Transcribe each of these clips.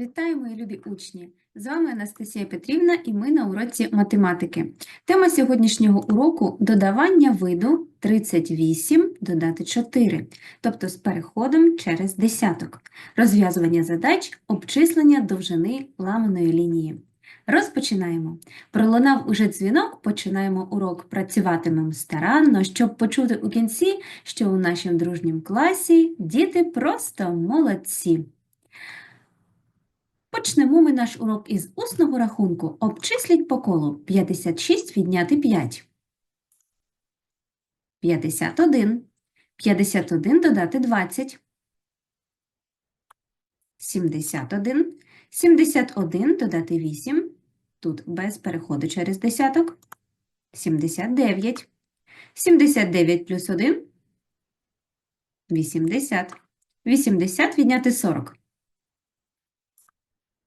Вітаю, мої любі учні! З вами Анастасія Петрівна і ми на уроці математики. Тема сьогоднішнього уроку – додавання виду 38 додати 4, тобто з переходом через десяток. Розв'язування задач, обчислення довжини ламаної лінії. Розпочинаємо. Пролунав уже дзвінок, починаємо урок, працюватимемо старанно, щоб почути у кінці, що у нашому дружньому класі діти просто молодці. Почнемо ми наш урок із усного рахунку. Обчисліть по колу 56 відняти 5. 51. 51 додати 20. 71. 71 додати 8. Тут без переходу через десяток. 79. 79 плюс 1. 80. 80 відняти 40.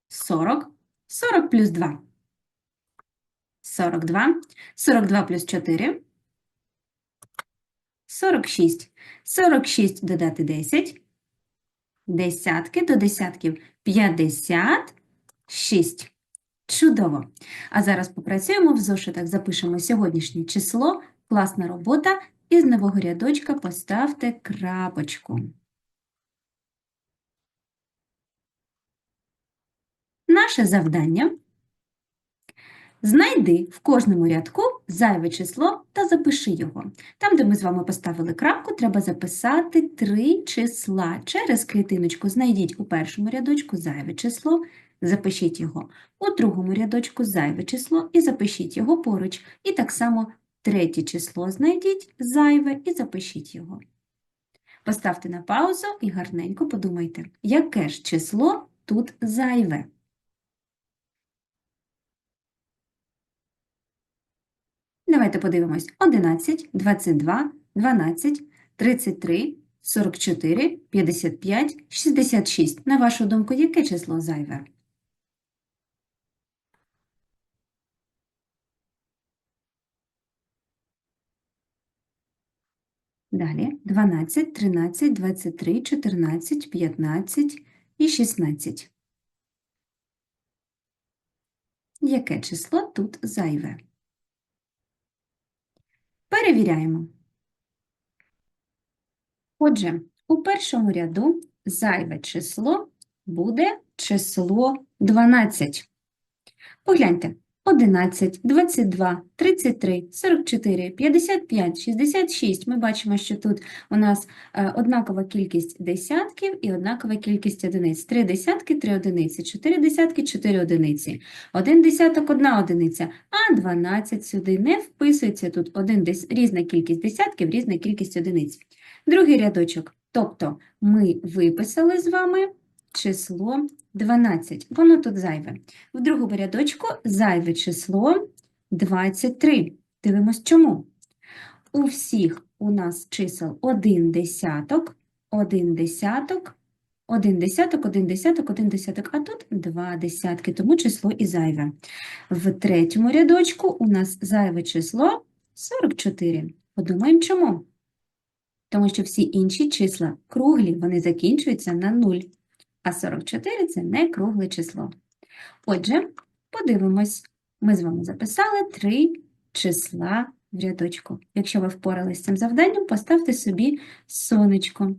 40. 40 плюс 2. 42. 42 плюс 4. 46. 46 додати 10. Десятки до десятків. 56. Чудово. А зараз попрацюємо в зошитах. Запишемо сьогоднішнє число. Класна робота. І з нового рядочка поставте крапочку. Наше завдання – знайди в кожному рядку зайве число та запиши його. Там, де ми з вами поставили крапку, треба записати три числа. Через клітиночку знайдіть у першому рядочку зайве число, запишіть його. У другому рядочку зайве число і запишіть його поруч. І так само третє число знайдіть зайве і запишіть його. Поставте на паузу і гарненько подумайте, яке ж число тут зайве. Давайте подивимось. 11, 22, 12, 33, 44, 55, 66. На вашу думку, яке число зайве? Далі 12, 13, 23, 14, 15 і 16. Яке число тут зайве? Перевіряємо. Отже, у першому ряду зайве число буде число 12. Погляньте. 11, 22, 33, 44, 55, 66. Ми бачимо, що тут у нас е, однакова кількість десятків і однакова кількість одиниць. Три десятки, три одиниці, чотири десятки, чотири одиниці. Один десяток, одна одиниця, а 12 сюди не вписується. Тут один дес... різна кількість десятків, різна кількість одиниць. Другий рядочок. Тобто ми виписали з вами число 12. Воно тут зайве. В другому рядочку зайве число 23. Дивимось чому. У всіх у нас чисел 1 десяток, 1 десяток, 1 десяток, 1 десяток, 1 десяток, а тут 2 десятки, тому число і зайве. В третьому рядочку у нас зайве число 44. Подумаємо чому. Тому що всі інші числа круглі, вони закінчуються на 0 а 44 – це не кругле число. Отже, подивимось, ми з вами записали три числа в рядочку. Якщо ви впоралися з цим завданням, поставте собі сонечко.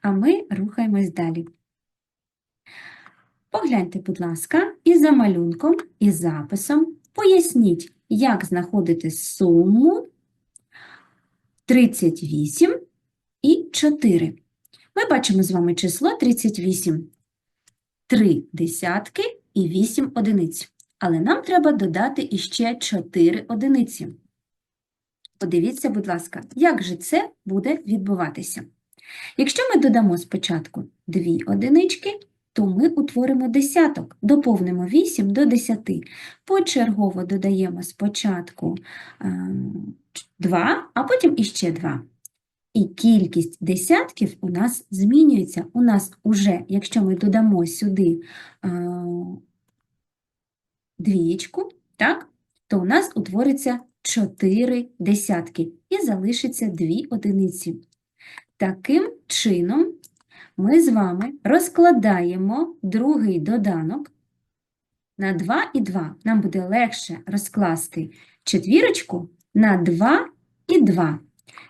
А ми рухаємось далі. Погляньте, будь ласка, і за малюнком, і записом поясніть, як знаходити суму 38 і 4. Ми бачимо з вами число 38. 3 десятки і 8 одиниць. Але нам треба додати іще 4 одиниці. Подивіться, будь ласка, як же це буде відбуватися. Якщо ми додамо спочатку 2 одинички, то ми утворимо десяток, доповнимо 8 до 10. Почергово додаємо спочатку 2, а потім іще 2. І кількість десятків у нас змінюється. У нас уже, якщо ми додамо сюди а, двієчку, так, то у нас утвориться 4 десятки і залишиться 2 одиниці. Таким чином Ми з вами розкладаємо другий доданок на 2 і 2. Нам буде легше розкласти четвірочку на 2 і 2.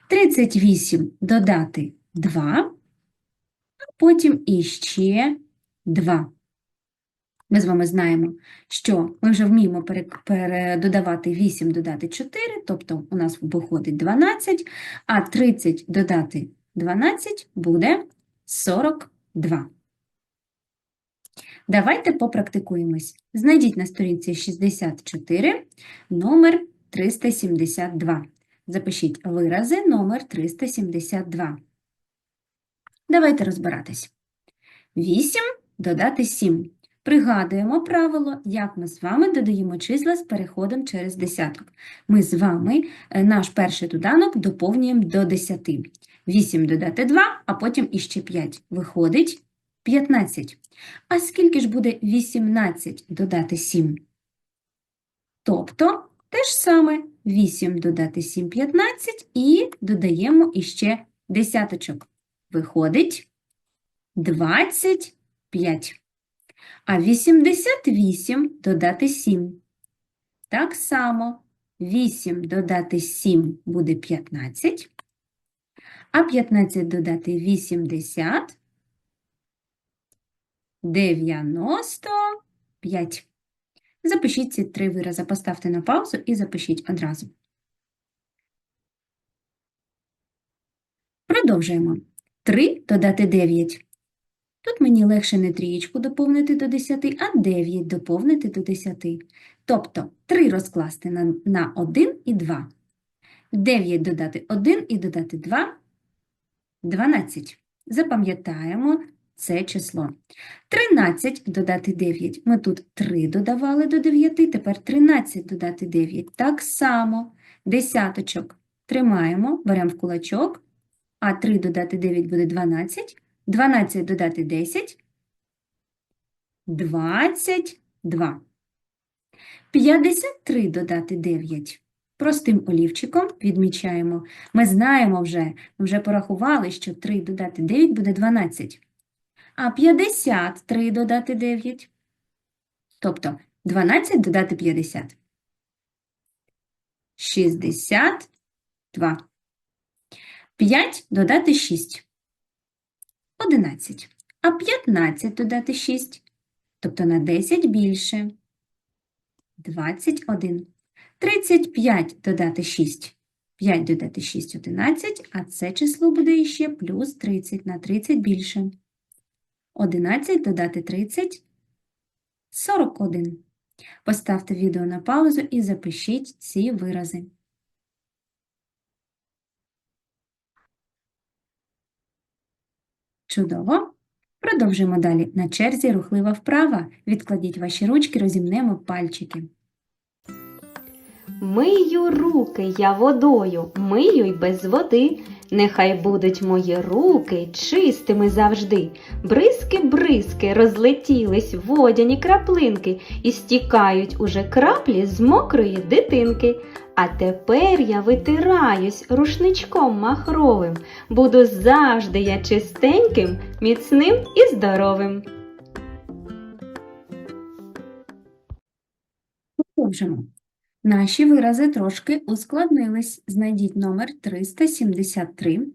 38 додати 2, а потім іще 2. Ми з вами знаємо, що ми вже вміємо передодавати 8 додати 4, тобто у нас виходить 12, а 30 додати 12 буде 42. Давайте попрактикуємось. Знайдіть на сторінці 64 номер 372. Запишіть вирази номер 372. Давайте розбиратись. 8 додати 7. Пригадуємо правило, як ми з вами додаємо числа з переходом через десяток. Ми з вами е, наш перший доданок доповнюємо до 10. 8 додати 2, а потім іще 5. Виходить 15. А скільки ж буде 18 додати 7? Тобто, те ж саме 8 додати 7 – 15 і додаємо іще десяточок. Виходить 25. А 88 додати 7. Так само 8 додати 7 буде 15, а 15 додати 80 – 95. Запишіть ці три вирази, поставте на паузу і запишіть одразу. Продовжуємо. 3 додати 9. Тут мені легше не трієчку доповнити до 10, а 9 доповнити до 10. Тобто 3 розкласти на, на 1 і 2. 9 додати 1 і додати 2 – 12. Запам'ятаємо це число. 13 додати 9. Ми тут 3 додавали до 9, тепер 13 додати 9. Так само десяточок тримаємо, беремо в кулачок, а 3 додати 9 буде 12. 12 додати 10 – 22. 53 додати 9. Простим олівчиком відмічаємо. Ми знаємо вже, ми вже порахували, що 3 додати 9 буде 12. А 53 додати 9. Тобто 12 додати 50. 62. 5 додати 6. 11. А 15 додати 6, тобто на 10 більше. 21. 35 додати 6. 5 додати 6 – 11, а це число буде іще плюс 30, на 30 більше. 11 додати 30 – 41. Поставте відео на паузу і запишіть ці вирази. Чудово. Продовжуємо далі. На черзі рухлива вправа. Відкладіть ваші ручки, розімнемо пальчики. Мию руки я водою, мию й без води. Нехай будуть мої руки чистими завжди. Бризки, бризки розлетілись водяні краплинки і стікають уже краплі з мокрої дитинки. А тепер я витираюсь рушничком махровим. Буду завжди я чистеньким, міцним і здоровим. Продовжимо. Наші вирази трошки ускладнились. Знайдіть номер 373.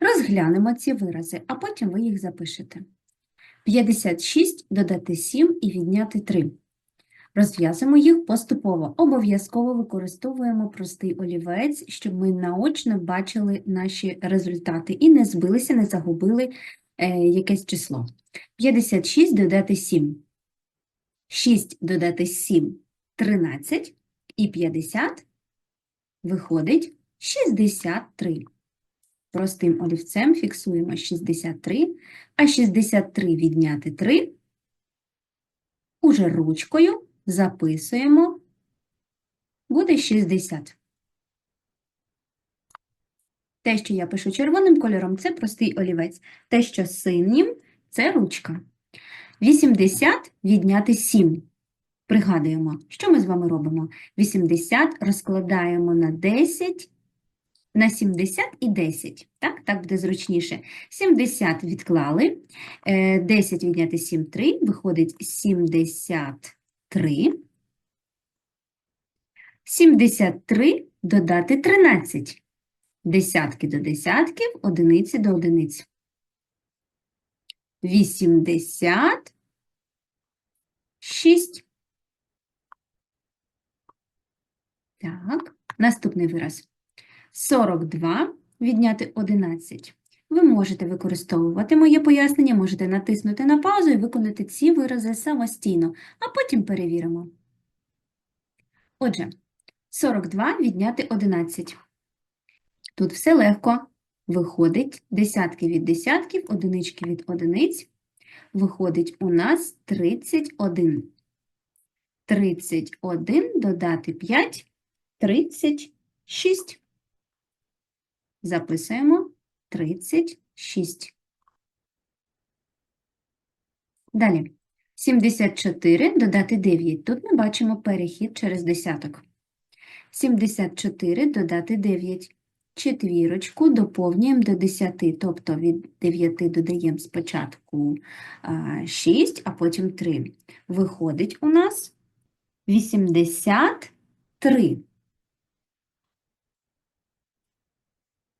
Розглянемо ці вирази, а потім ви їх запишете. 56 додати 7 і відняти 3. Розв'язуємо їх поступово. Обов'язково використовуємо простий олівець, щоб ми наочно бачили наші результати і не збилися, не загубили е, якесь число. 56 додати 7. 6 додати 7 – 13. І 50 виходить 63. Простим олівцем фіксуємо 63, а 63 відняти 3 уже ручкою записуємо, буде 60. Те, що я пишу червоним кольором, це простий олівець. Те, що синім, це ручка. 80 відняти 7. Пригадуємо, що ми з вами робимо? 80 розкладаємо на 10 на 70 і 10. Так, так буде зручніше. 70 відклали, е, 10 відняти 7, 3, виходить 73. 73 додати 13. Десятки до десятків, одиниці до одиниць. 86. Так, наступний вираз. 42 відняти 11. Ви можете використовувати моє пояснення, можете натиснути на паузу і виконати ці вирази самостійно, а потім перевіримо. Отже, 42 відняти 11. Тут все легко. Виходить десятки від десятків, одинички від одиниць. Виходить у нас 31. 31 додати 5 – 36. Записуємо 36. Далі. 74 додати 9. Тут ми бачимо перехід через десяток. 74 додати 9. Четвірочку доповнюємо до 10, тобто від 9 додаємо спочатку 6, а потім 3. Виходить у нас 83.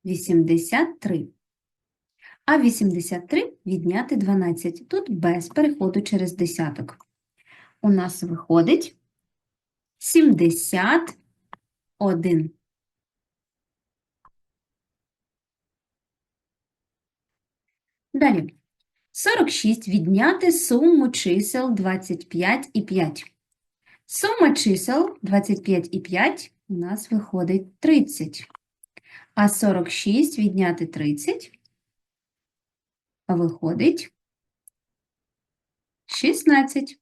83. А 83 відняти 12. Тут без переходу через десяток. У нас виходить 71. Далі. 46 відняти суму чисел 25 і 5. Сума чисел 25 і 5 у нас виходить 30. А 46 відняти 30 виходить 16.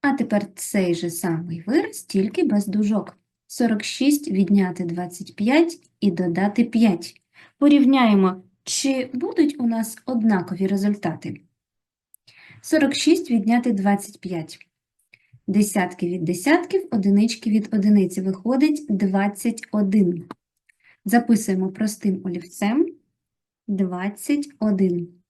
А тепер цей же самий вираз, тільки без дужок. 46 відняти 25 і додати 5. Порівняємо, чи будуть у нас однакові результати. 46 відняти 25. Десятки від десятків, одинички від одиниці. Виходить 21. Записуємо простим олівцем 21.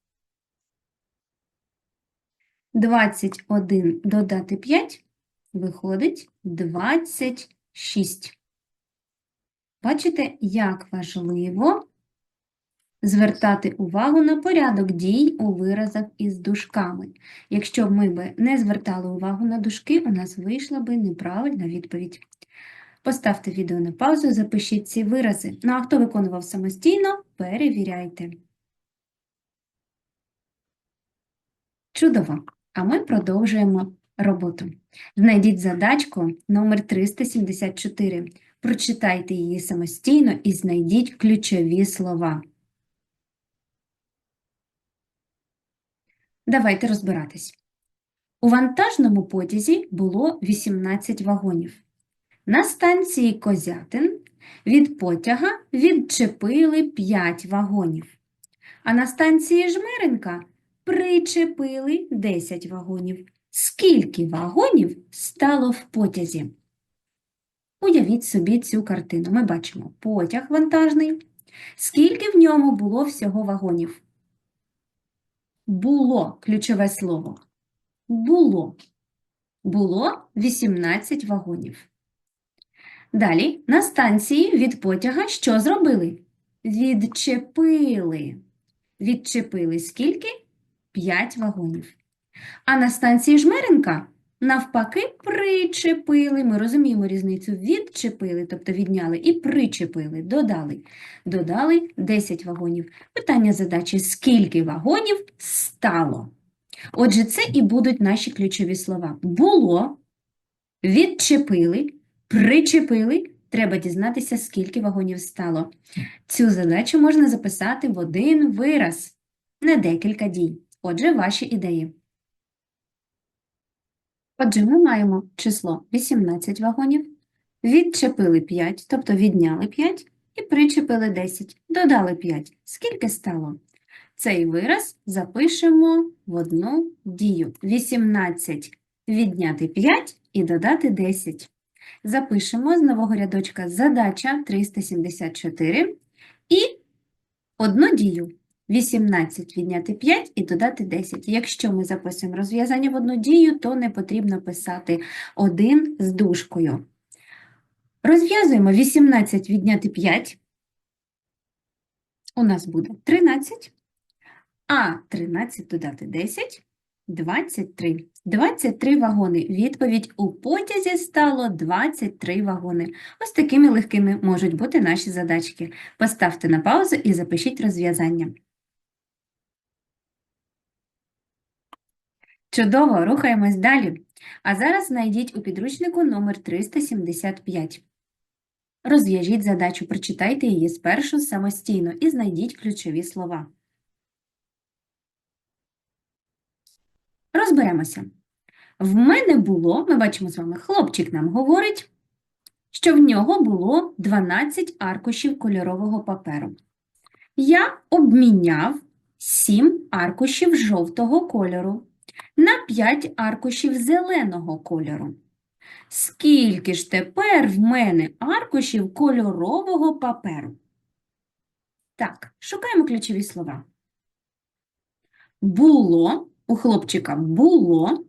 21 додати 5 виходить 26. Бачите, як важливо звертати увагу на порядок дій у виразах із дужками. Якщо б ми би не звертали увагу на дужки, у нас вийшла би неправильна відповідь. Поставте відео на паузу, запишіть ці вирази. Ну а хто виконував самостійно, перевіряйте. Чудово! А ми продовжуємо роботу. Знайдіть задачку номер 374. Прочитайте її самостійно і знайдіть ключові слова. Давайте розбиратись. У вантажному потязі було 18 вагонів. На станції Козятин від потяга відчепили 5 вагонів, а на станції Жмеринка причепили 10 вагонів. Скільки вагонів стало в потязі? Уявіть собі цю картину. Ми бачимо потяг вантажний. Скільки в ньому було всього вагонів? Було ключове слово. Було. Було 18 вагонів. Далі на станції від потяга що зробили? Відчепили. Відчепили скільки? 5 вагонів. А на станції Жмеренка навпаки причепили. Ми розуміємо різницю. Відчепили, тобто відняли, і причепили, додали. Додали 10 вагонів. Питання задачі: скільки вагонів стало? Отже, це і будуть наші ключові слова. Було, відчепили, причепили. Треба дізнатися, скільки вагонів стало. Цю задачу можна записати в один вираз, не декілька дій. Отже, ваші ідеї. Отже, ми маємо число 18 вагонів, відчепили 5, тобто відняли 5, і причепили 10, додали 5. Скільки стало? Цей вираз запишемо в одну дію. 18 відняти 5 і додати 10. Запишемо з нового рядочка задача 374 і одну дію. 18 відняти 5 і додати 10. Якщо ми записуємо розв'язання в одну дію, то не потрібно писати 1 з дужкою. Розв'язуємо 18 відняти 5. У нас буде 13. А 13 додати 10 – 23. 23 вагони. Відповідь у потязі стало 23 вагони. Ось такими легкими можуть бути наші задачки. Поставте на паузу і запишіть розв'язання. Чудово, рухаємось далі. А зараз знайдіть у підручнику номер 375. Розв'яжіть задачу, прочитайте її спершу самостійно і знайдіть ключові слова. Розберемося. В мене було, ми бачимо з вами, хлопчик нам говорить, що в нього було 12 аркушів кольорового паперу. Я обміняв 7 аркушів жовтого кольору на 5 аркушів зеленого кольору. Скільки ж тепер в мене аркушів кольорового паперу? Так, шукаємо ключові слова. Було, у хлопчика було,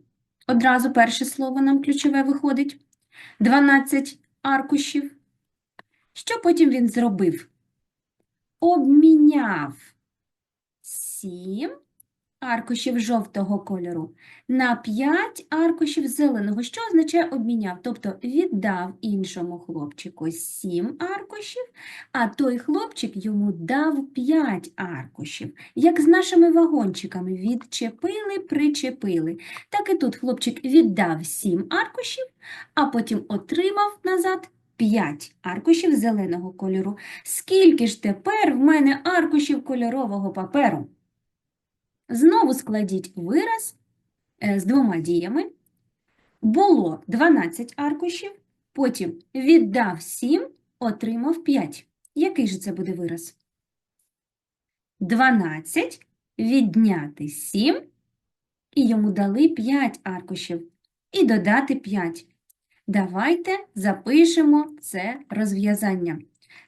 одразу перше слово нам ключове виходить, 12 аркушів. Що потім він зробив? Обміняв 7 аркушів жовтого кольору на 5 аркушів зеленого, що означає обміняв, тобто віддав іншому хлопчику 7 аркушів, а той хлопчик йому дав 5 аркушів. Як з нашими вагончиками відчепили, причепили. Так і тут хлопчик віддав 7 аркушів, а потім отримав назад 5 аркушів зеленого кольору. Скільки ж тепер в мене аркушів кольорового паперу? Знову складіть вираз е, з двома діями. Було 12 аркушів, потім віддав 7, отримав 5. Який же це буде вираз? 12 відняти 7, і йому дали 5 аркушів, і додати 5. Давайте запишемо це розв'язання.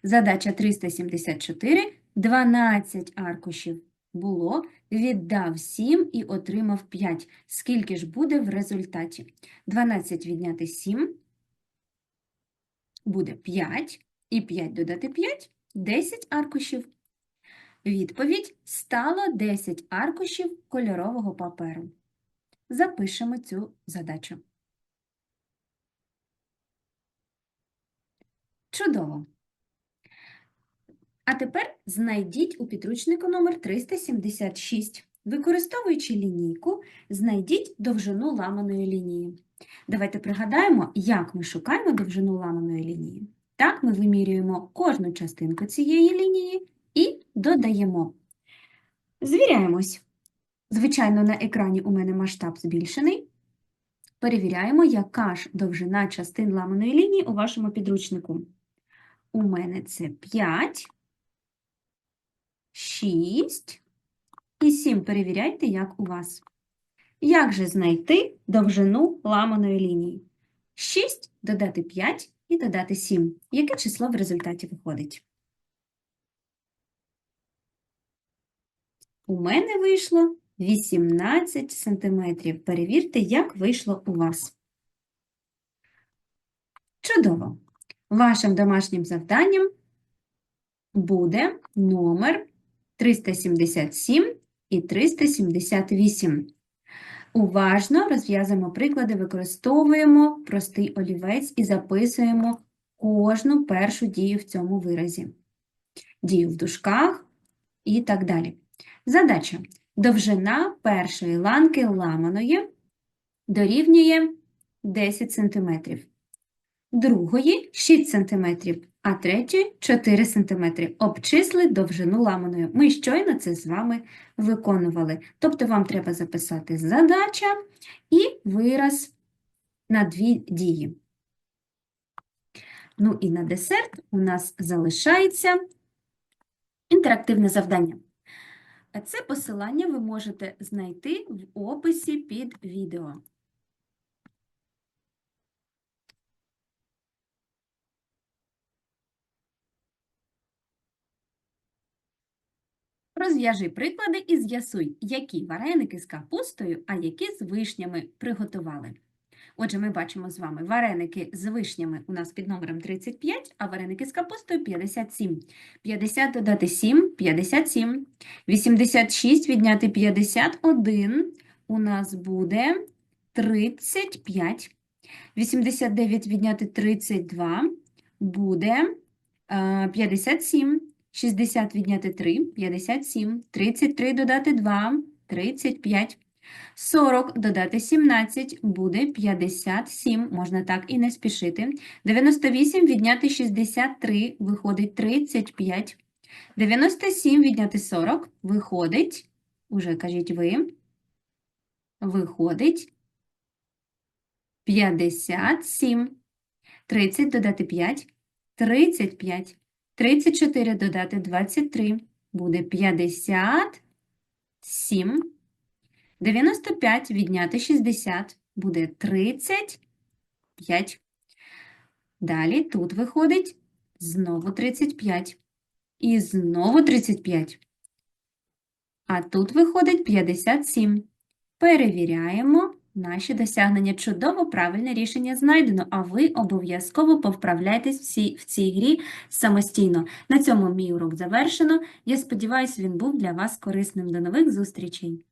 Задача 374, 12 аркушів було, віддав 7 і отримав 5. Скільки ж буде в результаті? 12 відняти 7 буде 5, і 5 додати 5 – 10 аркушів. Відповідь стало 10 аркушів кольорового паперу. Запишемо цю задачу. Чудово! А тепер знайдіть у підручнику номер 376. Використовуючи лінійку, знайдіть довжину ламаної лінії. Давайте пригадаємо, як ми шукаємо довжину ламаної лінії. Так, ми вимірюємо кожну частинку цієї лінії і додаємо. Звіряємось. Звичайно, на екрані у мене масштаб збільшений. Перевіряємо, яка ж довжина частин ламаної лінії у вашому підручнику. У мене це 5, 6 і 7. Перевіряйте, як у вас. Як же знайти довжину ламаної лінії? 6 додати 5 і додати 7. Яке число в результаті виходить? У мене вийшло 18 сантиметрів. Перевірте, як вийшло у вас. Чудово! Вашим домашнім завданням буде номер 377 і 378. Уважно розв'язуємо приклади, використовуємо простий олівець і записуємо кожну першу дію в цьому виразі. Дію в дужках і так далі. Задача. Довжина першої ланки ламаної дорівнює 10 см, другої 6 см, а третьої 4 см. Обчисли довжину ламаної. Ми щойно це з вами виконували. Тобто вам треба записати задача і вираз на дві дії. Ну і на десерт у нас залишається інтерактивне завдання. Це посилання ви можете знайти в описі під відео. Розв'яжи приклади і з'ясуй, які вареники з капустою, а які з вишнями приготували. Отже, ми бачимо з вами вареники з вишнями у нас під номером 35, а вареники з капустою 57. 50 додати 7 – 57. 86 відняти 51 у нас буде 35. 89 відняти 32 буде е, 57. 60 відняти 3 – 57. 33 додати 2 – 35. 40 додати 17 буде 57, можна так і не спішити. 98 відняти 63 виходить 35. 97 відняти 40 виходить, уже кажіть ви, виходить 57. 30 додати 5 – 35. 34 додати 23 буде 57. 95 відняти 60 буде 35. Далі тут виходить знову 35. І знову 35. А тут виходить 57. Перевіряємо наші досягнення. Чудово, правильне рішення знайдено, а ви обов'язково повправляйтесь всі в цій грі самостійно. На цьому мій урок завершено. Я сподіваюся, він був для вас корисним. До нових зустрічей!